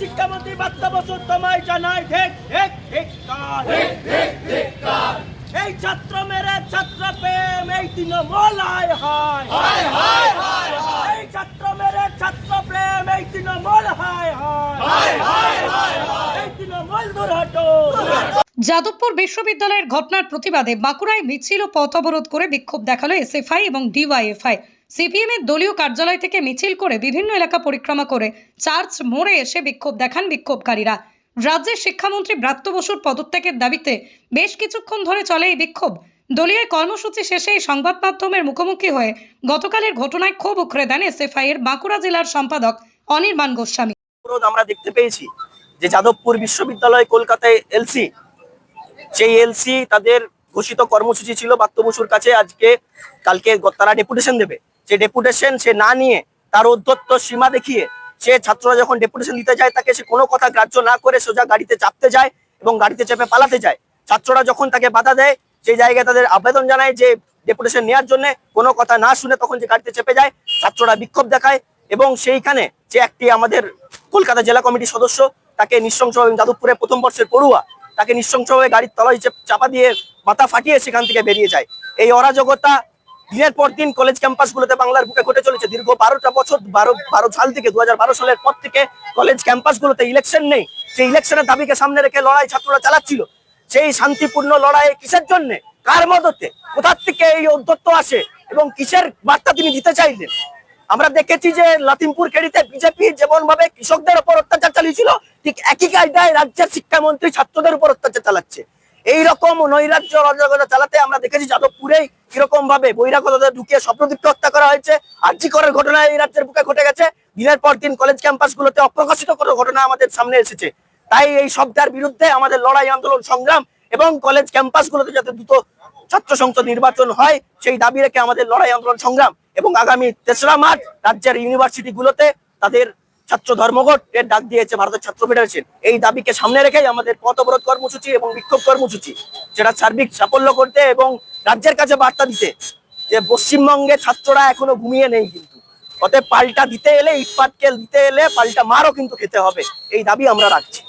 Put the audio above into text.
শিক্ষামন্ত্রী বার্তা বসু তোমায় জানাই ধিক্কার। এই ছাত্র মেরে ছাত্র প্রেম এই তৃণমূল হায়। হায় এই ছাত্র মেরে ছাত্র প্রেম এই তৃণমূল হায়। হায় এই তৃণমূল দূর হটো যাদবপুর বিশ্ববিদ্যালয়ের ঘটনার প্রতিবাদে বাঁকুড়ায় মিছিল ও পথ অবরোধ করে বিক্ষোভ দেখাল এসএফআই এবং ডিওয়াইএফআই। সিপিএম এর দলীয় কার্যালয় থেকে মিছিল করে বিভিন্ন এলাকা পরিক্রমা করে চার্চ মোড়ে এসে বিক্ষোভ দেখান বিক্ষোভকারীরা। রাজ্যের শিক্ষামন্ত্রী ব্রাত্য বসুর পদত্যাগের দাবিতে বেশ কিছুক্ষণ ধরে চলে এই বিক্ষোভ। দলীয় কর্মসূচি শেষে এই সংবাদ মাধ্যমের মুখোমুখি হয়ে গতকালের ঘটনায় ক্ষোভ উখড়ে দেন এসএফআই এর বাঁকুড়া জেলার সম্পাদক অনির্বাণ গোস্বামী। আমরা দেখতে পেয়েছি যে যাদবপুর বিশ্ববিদ্যালয়, কলকাতায় এলসি সেই এলসি তাদের ঘোষিত কর্মসূচি ছিল বাত্য বসুর কাছে আজকে কালকে তারা ডেপুটেশন দেবে। যে ডেপুটেশন সে না নিয়ে তার অধ্যত্ত সীমা দেখিয়ে সে ছাত্ররা যখন ডেপুটেশন দিতে যায়, তাকে সে কোনো কথা গ্রাহ্য না করে সোজা গাড়িতে চাপতে যায় এবং গাড়িতে চেপে পালাতে যায়। ছাত্ররা যখন তাকে বাধা দেয়, সেই জায়গায় তাদের আবেদন জানায় যে ডেপুটেশন নেওয়ার জন্য কোনো কথা না শুনে তখন যে গাড়িতে চেপে যায়, ছাত্ররা বিক্ষোভ দেখায় এবং সেইখানে যে একটি আমাদের কলকাতা জেলা কমিটির সদস্য, তাকে নৃশংসভাবে যাদবপুরে প্রথম বর্ষের পড়ুয়া, তাকে নৃশংসভাবে গাড়ির তলায় চাপা দিয়ে মাথা ফাটিয়ে সেখান থেকে বেরিয়ে যায়। এই অরাজকতা দিনের পর দিন কলেজ ক্যাম্পাসগুলোতে বাংলার বুকে ঘটে চলেছে। দীর্ঘ বারোটা বছর, বারো বারো সাল থেকে দু সালের পর থেকে কলেজ ক্যাম্পাসগুলোতে ইলেকশন নেই। সেই ইলেকশনের দাবিকে সামনে রেখে লড়াই ছাত্ররা চালাচ্ছিল। সেই শান্তিপূর্ণ লড়াই কিসের জন্য? কার মদতে? কোথার থেকে এই অধ্যত্ত আসে? এবং কিসের বার্তা তিনি দিতে চাইলেন? আমরা দেখেছি যে লতিমপুর কেড়িতে বিজেপি যেমন ভাবে কৃষকদের উপর অত্যাচার চালিয়েছিল, ঠিক একই কায়দায় রাজ্যের শিক্ষামন্ত্রী ছাত্রদের উপর অত্যাচার চালাচ্ছে। এই রকম নৈরাজ্য অরাজকতা চালাতে আমরা দেখেছি যাদবপুরেই কীরকম ভাবে বহিরাগতদের ঢুকিয়ে স্বপ্নদীপকে হত্যা করা হয়েছে। আর্জি করার ঘটনা এই রাজ্যের বুকে ঘটে গেছে। দিনের পর দিন কলেজ ক্যাম্পাসগুলোতে অপ্রকাশিত কোনো ঘটনা আমাদের সামনে এসেছে। তাই এই শব্দের বিরুদ্ধে আমাদের লড়াই, আন্দোলন, সংগ্রাম এবং কলেজ ক্যাম্পাসগুলোতে যাতে দ্রুত ছাত্র সংসদ নির্বাচন হয়, সেই দাবি রেখে আমাদের লড়াই, আন্দোলন, সংগ্রাম এবং আগামী তেসরা মার্চ রাজ্যের ইউনিভার্সিটি গুলোতে তাদের ছাত্র ধর্মঘট এর ডাক দিয়েছে ভারতের ছাত্র ফেডারেশন। এই দাবিকে সামনে রেখেই আমাদের পথ অবরোধ কর্মসূচি এবং বিক্ষোভ কর্মসূচি, যেটা সার্বিক সাফল্য করতে এবং রাজ্যের কাছে বার্তা দিতে যে পশ্চিমবঙ্গে ছাত্ররা এখনও ঘুমিয়ে নেই কিন্তু। অতএব পাল্টা দিতে এলে ইটপাটকেল দিতে এলে পাল্টা মারও কিন্তু খেতে হবে। এই দাবি আমরা রাখছি।